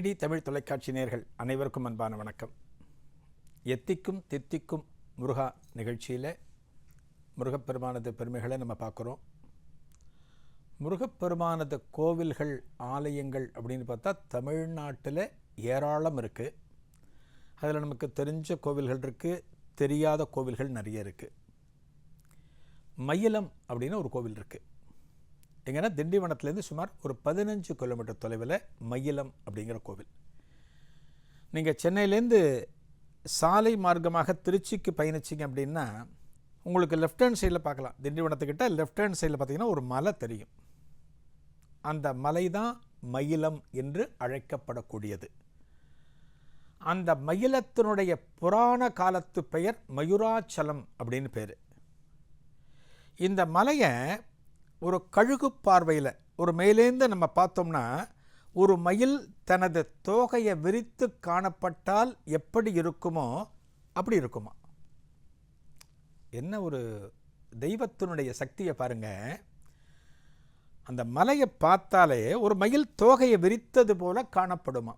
DD Tamil தொலைக்காட்சி நேர்கள் அனைவருக்கும் அன்பான வணக்கம். எத்திக்கும் தித்திக்கும் முருகா நிகழ்ச்சியில் முருகப்பெருமானது பெருமைகளை நம்ம பார்க்குறோம். முருகப்பெருமானது கோவில்கள் ஆலயங்கள் அப்படின்னு பார்த்தா தமிழ்நாட்டில் ஏராளம் இருக்குது அதில் நமக்கு தெரிஞ்ச கோவில்கள் இருக்குது தெரியாத கோவில்கள் நிறைய இருக்குது மயிலம் அப்படின்னு ஒரு கோவில் இருக்குது எங்கன்னா திண்டிவனத்துலேருந்து சுமார் ஒரு பதினஞ்சு கிலோமீட்டர் தொலைவில் மயிலம் அப்படிங்கிற கோவில். நீங்கள் சென்னையிலேருந்து சாலை மார்க்கமாக திருச்சிக்கு பயணிச்சிங்க அப்படின்னா உங்களுக்கு லெஃப்ட் ஹேண்ட் சைடில் பார்க்கலாம். திண்டிவனத்துக்கிட்ட லெஃப்ட் ஹேண்ட் சைடில் பார்த்தீங்கன்னா ஒரு மலை தெரியும். அந்த மலை தான் மயிலம் என்று அழைக்கப்படக்கூடியது. அந்த மயிலத்தினுடைய புராண காலத்து பெயர் மயூராச்சலம் அப்படின்னு பேர். இந்த மலையை ஒரு கழுகு பார்வையில் ஒரு மேலேந்து நம்ம பார்த்தோம்னா ஒரு மயில் தனது தோகையை விரித்து காணப்பட்டால் எப்படி இருக்குமோ அப்படி இருக்குமா. என்ன ஒரு தெய்வத்தினுடைய சக்தியை பாருங்க. அந்த மலையை பார்த்தாலே ஒரு மயில் தோகையை விரித்தது போல காணப்படுமா.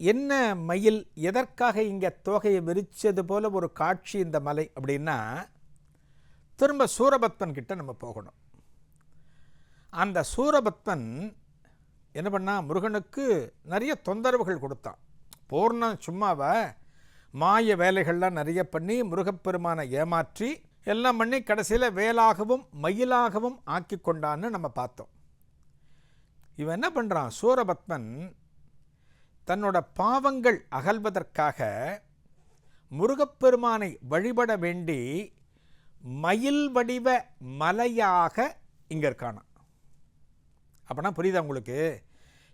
என்ன மயில் எதற்காக இங்கே தோகையை விரித்தது போல ஒரு காட்சி இந்த மலை அப்படின்னா திரும்ப சூரபத்மன் கிட்ட நம்ம போகணும். அந்த சூரபத்மன் என்ன பண்ணா முருகனுக்கு நிறைய தொந்தரவுகள் கொடுத்தான். பூர்ணம் சும்மாவை மாய வேலைகள்லாம் நிறைய பண்ணி முருகப்பெருமானை ஏமாற்றி எல்லாம் பண்ணி கடைசியில் வேலாகவும் மயிலாகவும் ஆக்கி கொண்டான்னு நம்ம பார்த்தோம். இவன் என்ன பண்ணுறான் சூரபத்மன் தன்னோட பாவங்கள் அகல்வதற்காக முருகப்பெருமானை வழிபட வேண்டி மயில் வடிவ மலையாக இங்கே இருக்கானா? அப்படின்னா புரியுதா உங்களுக்கு?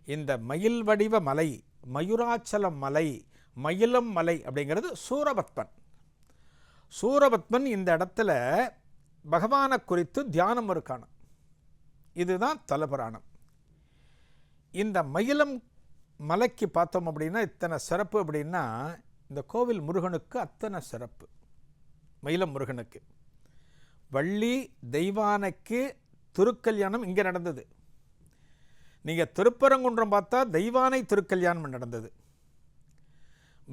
இந்த மயில் வடிவ மலை மயூராச்சலம் மலை மயிலம் மலை அப்படிங்கிறது சூரபத்மன். சூரபத்மன் இந்த இடத்துல பகவானை குறித்து தியானம் இருக்கான? இதுதான் தலபுராணம். இந்த மயிலம் மலைக்கு பார்த்தோம் அப்படின்னா இத்தனை சிறப்பு அப்படின்னா இந்த கோவில் முருகனுக்கு அத்தனை சிறப்பு. மயிலம் முருகனுக்கு. வள்ளி தெய்வானைக்கு திருக்கல்யாணம் இங்கே நடந்தது. நீங்கள் திருப்பரங்குன்றம் பார்த்தா தெய்வானை திருக்கல்யாணம் நடந்தது.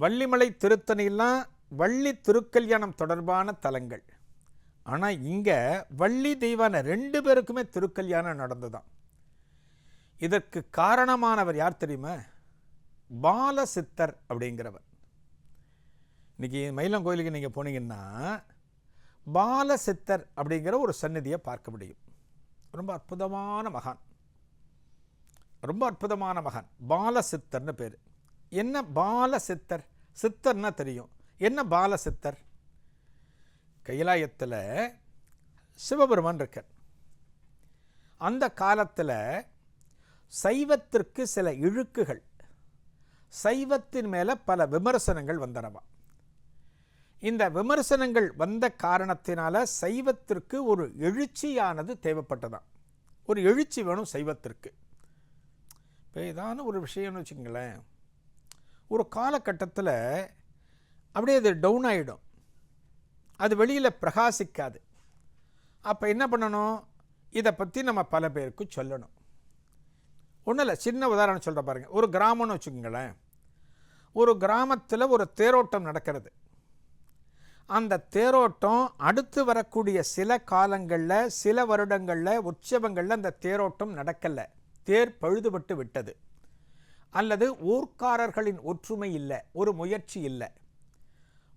வள்ளிமலை திருத்தணிலாம் வள்ளி திருக்கல்யாணம் தொடர்பான தலங்கள். ஆனால் இங்கே வள்ளி தெய்வானை ரெண்டு பேருக்குமே திருக்கல்யாணம் நடந்துதான். இதற்கு காரணமானவர் யார் தெரியுமா? பாலசித்தர் அப்படிங்கிறவர். இன்றைக்கி மயிலம் கோயிலுக்கு நீங்கள் போனீங்கன்னா பாலசித்தர் அப்படிங்கிற ஒரு சந்நிதியை பார்க்க முடியும். ரொம்ப அற்புதமான மகான். ரொம்ப அற்புதமான மகான். பாலசித்தர்னு பேர். என்ன பாலசித்தர்? சித்தர்னா தெரியும். என்ன பாலசித்தர்? கைலாயத்தில் சிவபெருமான் இருக்கார். அந்த காலத்தில் சைவத்திற்கு சில இழுக்குகள் சைவத்தின் மேலே பல விமர்சனங்கள் வந்தனவா? இந்த விமர்சனங்கள் வந்த காரணத்தினால சைவத்திற்கு ஒரு எழுச்சியானது தேவைப்பட்டதான் ஒரு எழுச்சி வேணும் சைவத்திற்கு. இப்போ ஏதான ஒரு விஷயம்னு வச்சுங்களேன் ஒரு காலகட்டத்தில் அப்படியே அது டவுன் ஆகிடும் அது வெளியில் பிரகாசிக்காது. அப்போ என்ன பண்ணணும்? இதை பற்றி நம்ம பல பேருக்கு சொல்லணும். ஒன்றும் இல்லை சின்ன உதாரணம் சொல்கிற பாருங்கள் ஒரு கிராமம்னு வச்சுக்கோங்களேன். ஒரு கிராமத்தில் ஒரு தேரோட்டம் நடக்கிறது. அந்த தேரோட்டம் அடுத்து வரக்கூடிய சில காலங்களில் சில வருடங்களில் உற்சவங்களில் அந்த தேரோட்டம் நடக்கலை. தேர் பழுதுபட்டு விட்டது. அல்லது ஊர்க்காரர்களின் ஒற்றுமை இல்லை ஒரு முயற்சி இல்லை.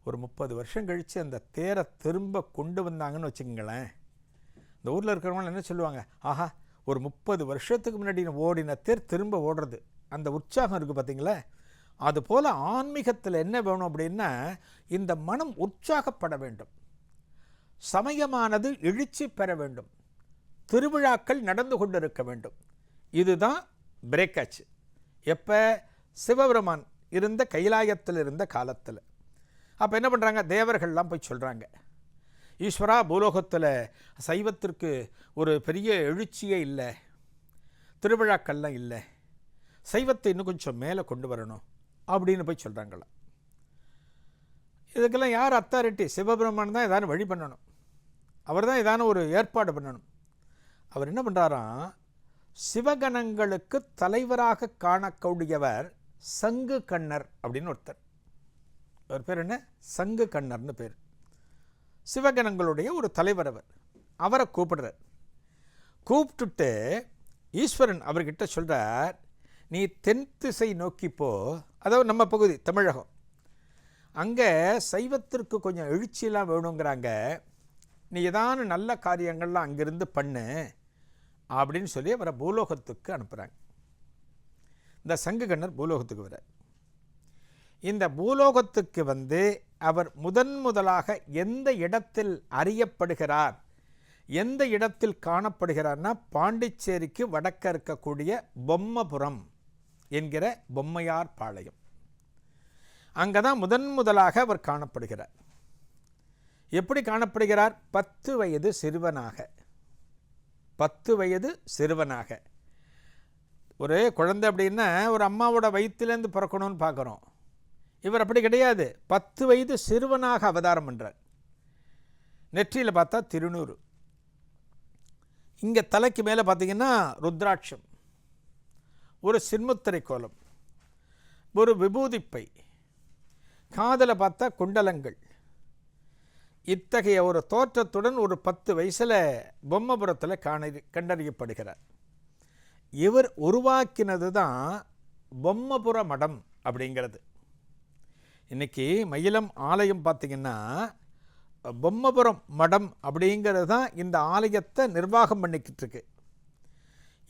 ஒரு முப்பது வருஷம் கழித்து அந்த தேரை திரும்ப கொண்டு வந்தாங்கன்னு வச்சுக்கோங்களேன். இந்த ஊரில் இருக்கிறவங்க என்ன சொல்லுவாங்க? ஆஹா ஒரு முப்பது வருஷத்துக்கு முன்னாடி ஓடின தேர் திரும்ப ஓடுறது. அந்த உற்சாகம் இருக்குது பார்த்தீங்களா அதுபோல் ஆன்மீகத்தில் என்ன வேணும் அப்படின்னா இந்த மனம் உற்சாகப்பட வேண்டும். சமயமானது எழுச்சி பெற வேண்டும். திருவிழாக்கள் நடந்து கொண்டிருக்க வேண்டும். இதுதான் பிரேக் ஆச்சு எப்போ? சிவபெருமான் இருந்த கைலாயத்தில் இருந்த காலத்தில். அப்போ என்ன பண்ணுறாங்க தேவர்கள்லாம் போய் சொல்கிறாங்க ஈஸ்வரா பூலோகத்தில் சைவத்திற்கு ஒரு பெரிய எழுச்சியே இல்லை. திருவிழாக்கள்லாம் இல்லை. சைவத்தை இன்னும் கொஞ்சம் மேலே கொண்டு வரணும். அப்படின்னு போய் சொல்கிறாங்கள இதுக்கெல்லாம் யார் அத்தாரிட்டி சிவபெருமான் தான் ஏதாவது வழி பண்ணணும். அவர் தான் ஏதான ஒரு ஏற்பாடு பண்ணணும். அவர் என்ன பண்ணுறாராம் சிவகணங்களுக்கு தலைவராக காணக்கூடியவர் சங்கு கண்ணர் அப்படின்னு ஒருத்தர். அவர் பேர் என்ன? சங்கு கண்ணர்னு பேர். சிவகணங்களுடைய ஒரு தலைவர் அவர். அவரை கூப்பிடுறார். கூப்பிட்டுட்டு ஈஸ்வரன் அவர்கிட்ட சொல்கிறார் நீ தென் திசை நோக்கி போ அதாவது நம்ம பகுதி தமிழகம். அங்கே சைவத்திற்கு கொஞ்சம் எழுச்சியெல்லாம் வேணுங்கிறாங்க. நீ ஏதான நல்ல காரியங்கள்லாம் அங்கிருந்து பண்ணு அப்படின்னு சொல்லி அவரை பூலோகத்துக்கு அனுப்புகிறாங்க இந்த சங்குகண்ணர் பூலோகத்துக்கு வர இந்த பூலோகத்துக்கு வந்து அவர் முதன் முதலாக எந்த இடத்தில் அறியப்படுகிறார் எந்த இடத்தில் காணப்படுகிறார்னா பாண்டிச்சேரிக்கு வடக்க இருக்கக்கூடிய பொம்மபுரம். என்கிற பொம்மையார் பாளையம். அங்கே தான் முதன் முதலாக அவர் காணப்படுகிறார். எப்படி காணப்படுகிறார்? பத்து வயது சிறுவனாக. பத்து வயது சிறுவனாக. ஒரு குழந்தை அப்படின்னா ஒரு அம்மாவோட வயிற்றுலேருந்து பிறக்கணும்னு பார்க்குறோம். இவர் அப்படி கிடையாது. பத்து வயது சிறுவனாக அவதாரம் பண்ணுறார் நெற்றியில் பார்த்தா திருநூறு. இங்கே தலைக்கு மேலே பார்த்தீங்கன்னா ருத்ராட்சம். ஒரு சின்முத்திரை கோலம் ஒரு விபூதிப்பை காதில் பார்த்தா குண்டலங்கள். இத்தகைய ஒரு தோற்றத்துடன் ஒரு பத்து வயசில் பொம்மபுரத்தில் காண கண்டறியப்படுகிறார். இவர் உருவாக்கினது தான் பொம்மபுர மடம் அப்படிங்கிறது. இன்றைக்கி மயிலம் ஆலயம் பார்த்திங்கன்னா பொம்மபுரம் மடம் அப்படிங்கிறது தான் இந்த ஆலயத்தை நிர்வாகம் பண்ணிக்கிட்டு இருக்கு.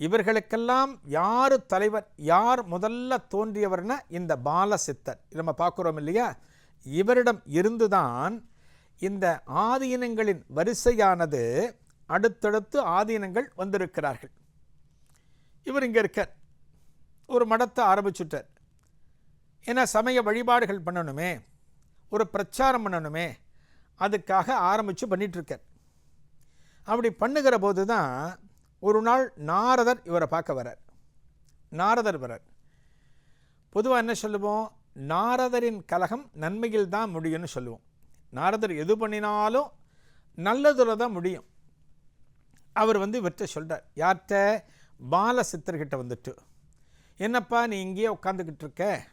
இவர்களுக்கெல்லாம் யார் தலைவர் யார் முதல்ல தோன்றியவர்னா இந்த பாலசித்தர். நம்ம பார்க்குறோம் இல்லையா? இவரிடம் இருந்துதான் இந்த ஆதீனங்களின் வரிசையானது அடுத்தடுத்து ஆதீனங்கள் வந்திருக்கிறார்கள். இவர் இங்கே இருக்கார். ஒரு மடத்தை ஆரம்பிச்சுட்டார். ஏன்னா சமய வழிபாடுகள் பண்ணணுமே ஒரு பிரச்சாரம் பண்ணணுமே அதுக்காக ஆரம்பித்து பண்ணிகிட்ருக்கார் அப்படி பண்ணுகிற போது தான் ஒரு நாள் நாரதர் இவரை பார்க்க வரார் நாரதர் வரார் பொதுவாக என்ன சொல்லுவோம்? நாரதரின் கலகம் நன்மையில் தான் முடியும்னு சொல்லுவோம். நாரதர் எது பண்ணினாலும் நல்லதில் தான் முடியும். அவர் வந்து இவர்கிட்ட சொல்கிறார் யார்கிட்ட? பால சித்தர்கிட்ட வந்துட்டு. என்னப்பா நீ இங்கேயே உட்காந்துக்கிட்டு இருக்க?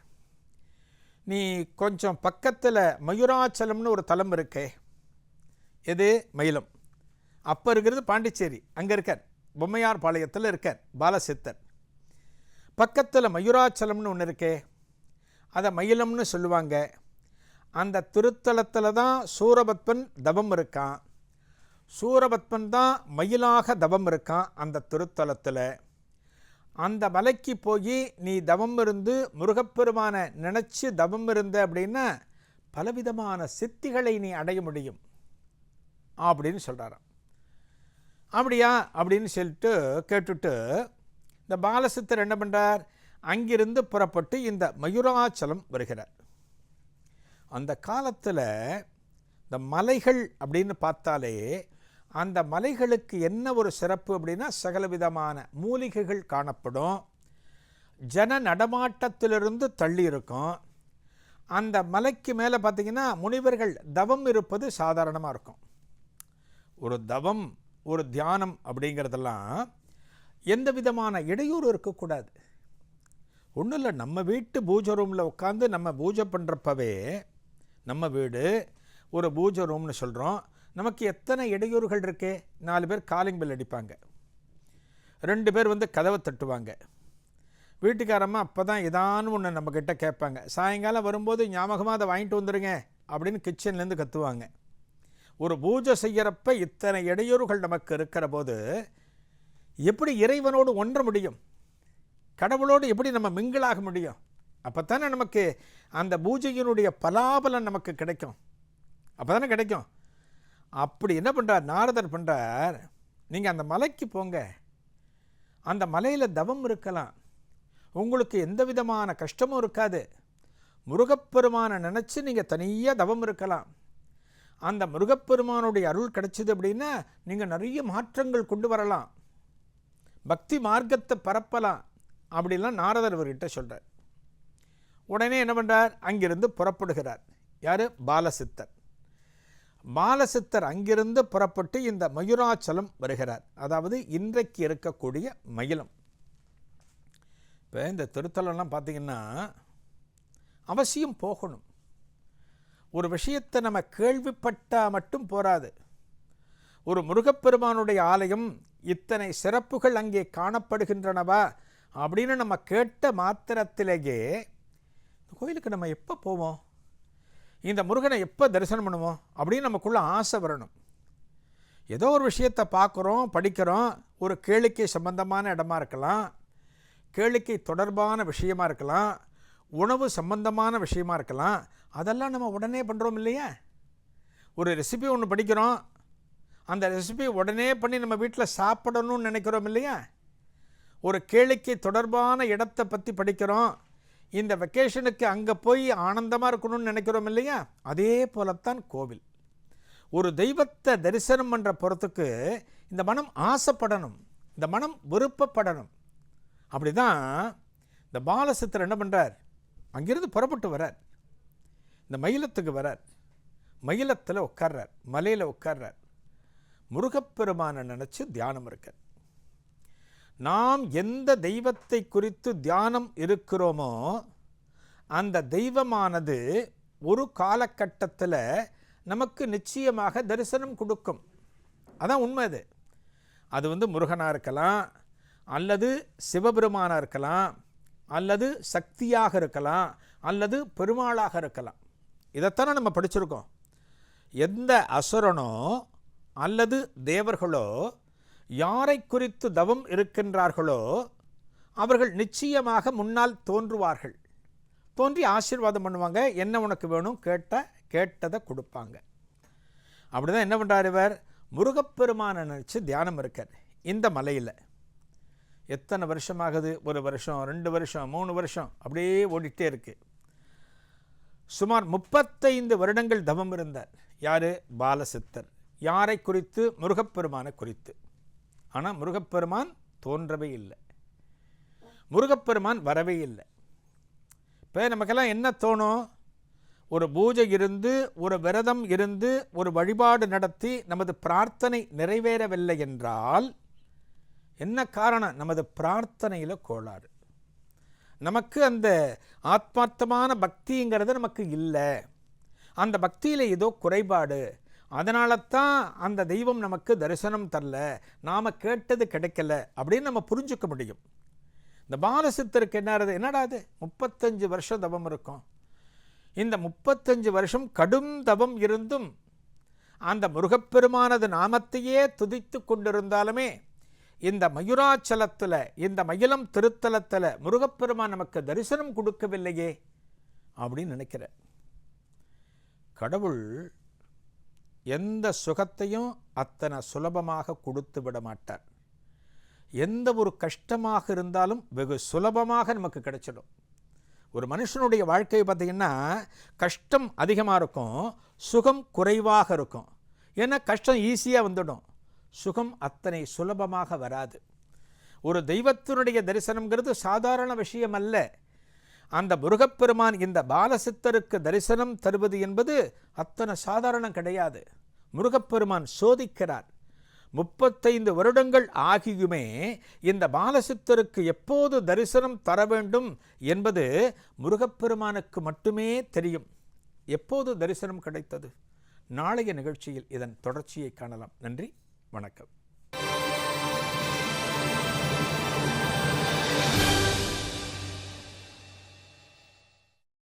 நீ கொஞ்சம் பக்கத்தில் மயூராச்சலம்னு ஒரு தலம் இருக்கே. எது? மயிலம். அப்போ இருக்கிறது பாண்டிச்சேரி. அங்கே இருக்கார். பொம்மையார் பாளையத்தில் இருக்கார் பாலசித்தர். பக்கத்தில் மயூராச்சலம்னு ஒன்று இருக்கே அதை மயிலம்னு சொல்லுவாங்க. அந்த திருத்தலத்தில் தான் சூரபத்மன் தபம் இருக்கான். சூரபத்மன் தான் மயிலாக தபம் இருக்கான் அந்த திருத்தலத்தில். அந்த மலைக்கு போய் நீ தவம் இருந்து முருகப்பெருமான நினச்சி தவம் இருந்த அப்படின்னா பலவிதமான சித்திகளை நீ அடைய முடியும் அப்படின்னு சொல்கிறாராம் அப்படியா? அப்படின்னு சொல்லிட்டு கேட்டுட்டு இந்த பாலசித்தர் என்ன பண்ணுறார் அங்கிருந்து புறப்பட்டு இந்த மயூராச்சலம் வருகிறார். அந்த காலத்தில் இந்த மலைகள் அப்படின்னு பார்த்தாலே அந்த மலைகளுக்கு என்ன ஒரு சிறப்பு அப்படின்னா சகல விதமான மூலிகைகள் காணப்படும். ஜன நடமாட்டத்திலிருந்து தள்ளி இருக்கும். அந்த மலைக்கு மேலே பார்த்திங்கன்னா முனிவர்கள் தவம் இருப்பது சாதாரணமாக இருக்கும். ஒரு தவம் ஒரு தியானம் அப்படிங்கிறதெல்லாம் எந்த விதமான இடையூறு இருக்கக்கூடாது. ஒன்றும் இல்லை நம்ம வீட்டு பூஜை ரூமில் உட்காந்து நம்ம பூஜை பண்ணுறப்பவே நம்ம வீடு ஒரு பூஜை ரூம்னு சொல்கிறோம் நமக்கு எத்தனை இடையூறுகள் இருக்கே? நாலு பேர் காலிங் பெல் அடிப்பாங்க. ரெண்டு பேர் வந்து கதவை தட்டுவாங்க. வீட்டுக்காரம்மா அப்போ தான் இதான்னு ஒன்று நம்மக்கிட்ட கேட்பாங்க. சாயங்காலம் வரும்போது ஞாபகமாக அதை வாங்கிட்டு வந்துடுங்க அப்படின்னு கிச்சன்லேருந்து கத்துவாங்க. ஒரு பூஜை செய்கிறப்ப இத்தனை இடையூறுகள் நமக்கு இருக்கிற போது எப்படி இறைவனோடு ஒன்ற முடியும்? கடவுளோடு எப்படி நம்ம மிங்கிளாக முடியும்? அப்போ தானே நமக்கு அந்த பூஜையினுடைய பலாபலன் நமக்கு கிடைக்கும். அப்போ தானே கிடைக்கும். அப்படி என்ன பண்ணுறார் நாரதர் பண்ணுறார் நீங்கள் அந்த மலைக்கு போங்க. அந்த மலையில் தவம் இருக்கலாம். உங்களுக்கு எந்த விதமான கஷ்டமும் இருக்காது. முருகப்பெருமானை நினச்சி நீங்கள் தனியாக தவம் இருக்கலாம். அந்த முருகப்பெருமானுடைய அருள் கிடைச்சிது அப்படின்னா நீங்கள் நிறைய மாற்றங்கள் கொண்டு வரலாம். பக்தி மார்க்கத்தை பரப்பலாம் அப்படிலாம் நாரதர் அவர்கிட்ட சொல்கிறார் உடனே என்ன பண்ணுறார் அங்கிருந்து புறப்படுகிறார். யார்? பாலசித்தர். பாலசித்தர் அங்கிருந்து புறப்பட்டு இந்த மயூராச்சலம் வருகிறார். அதாவது இன்றைக்கு இருக்கக்கூடிய மயிலம். இப்போ இந்த திருத்தலம்லாம் பார்த்தீங்கன்னா அவசியம் போகணும். ஒரு விஷயத்தை நம்ம கேள்விப்பட்டால் மட்டும் போராது ஒரு முருகப்பெருமானுடைய ஆலயம் இத்தனை சிறப்புகள் அங்கே காணப்படுகின்றனவா அப்படின்னு நம்ம கேட்ட மாத்திரத்திலேயே இந்த கோயிலுக்கு நம்ம எப்போ போவோம்? இந்த முருகனை எப்போ தரிசனம் பண்ணுவோம்? அப்படின்னு நமக்குள்ள ஆசை வரணும். ஏதோ ஒரு விஷயத்தை பார்க்குறோம் படிக்கிறோம் ஒரு கேளிக்கை சம்பந்தமான இடமா இருக்கலாம் கேளிக்கை தொடர்பான விஷயமா இருக்கலாம் உணவு சம்பந்தமான விஷயமா இருக்கலாம் அதெல்லாம் நம்ம உடனே பண்ணுறோம் இல்லையா? ஒரு ரெசிபி ஒன்று படிக்கிறோம். அந்த ரெசிபி உடனே பண்ணி நம்ம வீட்டில் சாப்பிடணும்னு நினைக்கிறோம் இல்லையா? ஒரு கேளிக்கை தொடர்பான இடத்தை பற்றி படிக்கிறோம். இந்த வெக்கேஷனுக்கு அங்கே போய் ஆனந்தமாக இருக்கணும்னு நினைக்கிறோம் இல்லையா? அதே போலத்தான் கோவில். ஒரு தெய்வத்தை தரிசனம் பண்ணுற பொறுத்துக்கு இந்த மனம் ஆசைப்படணும். இந்த மனம் விருப்பப்படணும். அப்படி தான் இந்த பாலசித்தர் என்ன பண்ணுறார் அங்கிருந்து புறப்பட்டு வரார் இந்த மயிலத்துக்கு வரார். மயிலத்தில் உட்கார்றார் மலையில் உட்கார்றார் முருகப்பெருமானை நினச்சி தியானம் இருக்கார் நாம் எந்த தெய்வத்தை குறித்து தியானம் இருக்கிறோமோ அந்த தெய்வமானது ஒரு காலகட்டத்தில் நமக்கு நிச்சயமாக தரிசனம் கொடுக்கும். அதான் உண்மை அது. அது வந்து முருகனாக இருக்கலாம் அல்லது சிவபெருமானாக இருக்கலாம் அல்லது சக்தியாக இருக்கலாம் அல்லது பெருமாளாக இருக்கலாம். இதைத்தானே நம்ம படிச்சிருக்கோம். எந்த அசுரனோ அல்லது தேவர்களோ யாரை குறித்து தவம் இருக்கின்றார்களோ அவர்கள் நிச்சயமாக முன்னால் தோன்றுவார்கள். தோன்றி ஆசீர்வாதம் பண்ணுவாங்க. என்ன உனக்கு வேணும் கேட்ட கேட்டதை கொடுப்பாங்க. அப்படி தான் என்ன பண்ணுறார் இவர்? முருகப்பெருமானை நினச்சி தியானம் இருக்கார். இந்த மலையில். எத்தனை வருஷமாகுது? ஒரு வருஷம் ரெண்டு வருஷம் மூணு வருஷம் அப்படியே ஓடிட்டே இருக்குது சுமார் முப்பத்தைந்து வருடங்கள் தவம் இருந்தார் யார்? பாலசித்தர் யாரை குறித்து? முருகப்பெருமானை குறித்து. ஆனால் முருகப்பெருமான் தோன்றவே இல்லை. முருகப்பெருமான் வரவே இல்லை. இப்போ நமக்கெல்லாம் என்ன தோணும்? ஒரு பூஜை இருந்து ஒரு விரதம் இருந்து ஒரு வழிபாடு நடத்தி நமது பிரார்த்தனை நிறைவேறவில்லை என்றால் என்ன காரணம்? நமது பிரார்த்தனையில் கோளாறு. நமக்கு அந்த ஆத்மார்த்தமான பக்திங்கிறது நமக்கு இல்லை. அந்த பக்தியில் ஏதோ குறைபாடு. அதனால தான் அந்த தெய்வம் நமக்கு தரிசனம் தரல. நாம் கேட்டது கிடைக்கல அப்படின்னு நம்ம புரிஞ்சுக்க முடியும். இந்த பாலசித்தருக்கு என்ன ஆகுது? என்னடா அது முப்பத்தஞ்சு வருஷம் தவம் இருக்கும். இந்த முப்பத்தஞ்சு வருஷம் கடும் தவம் இருந்தும் அந்த முருகப்பெருமானது நாமத்தையே துதித்து கொண்டிருந்தாலுமே இந்த மயூராச்சலத்தில் இந்த மயிலம் திருத்தலத்தில் முருகப்பெருமான் நமக்கு தரிசனம் கொடுக்கவில்லையே அப்படின்னு நினைக்கிறேன் கடவுள் எந்த சுகத்தையும் அத்தனை சுலபமாக கொடுத்து விட மாட்டார். எந்த ஒரு கஷ்டமாக இருந்தாலும் வெகு சுலபமாக நமக்கு கிடைச்சிடும். ஒரு மனுஷனுடைய வாழ்க்கை பார்த்திங்கன்னா கஷ்டம் அதிகமாக இருக்கும் சுகம் குறைவாக இருக்கும். ஏன்னா கஷ்டம் ஈஸியாக வந்துடும். சுகம் அத்தனை சுலபமாக வராது. ஒரு தெய்வத்தினுடைய தரிசனம்ங்கிறது சாதாரண விஷயம் அல்ல அந்த முருகப்பெருமான் இந்த பாலசித்தருக்கு தரிசனம் தருவது என்பது அத்தனை சாதாரணம் கிடையாது. முருகப்பெருமான் சோதிக்கிறார் முப்பத்தைந்து வருடங்கள் ஆகியுமே இந்த பாலசித்தருக்கு எப்போது தரிசனம் தர வேண்டும்? என்பது முருகப்பெருமானுக்கு மட்டுமே தெரியும். எப்போது தரிசனம் கிடைத்தது? நாளைய நிகழ்ச்சியில் இதன் தொடர்ச்சியை காணலாம். நன்றி. வணக்கம்.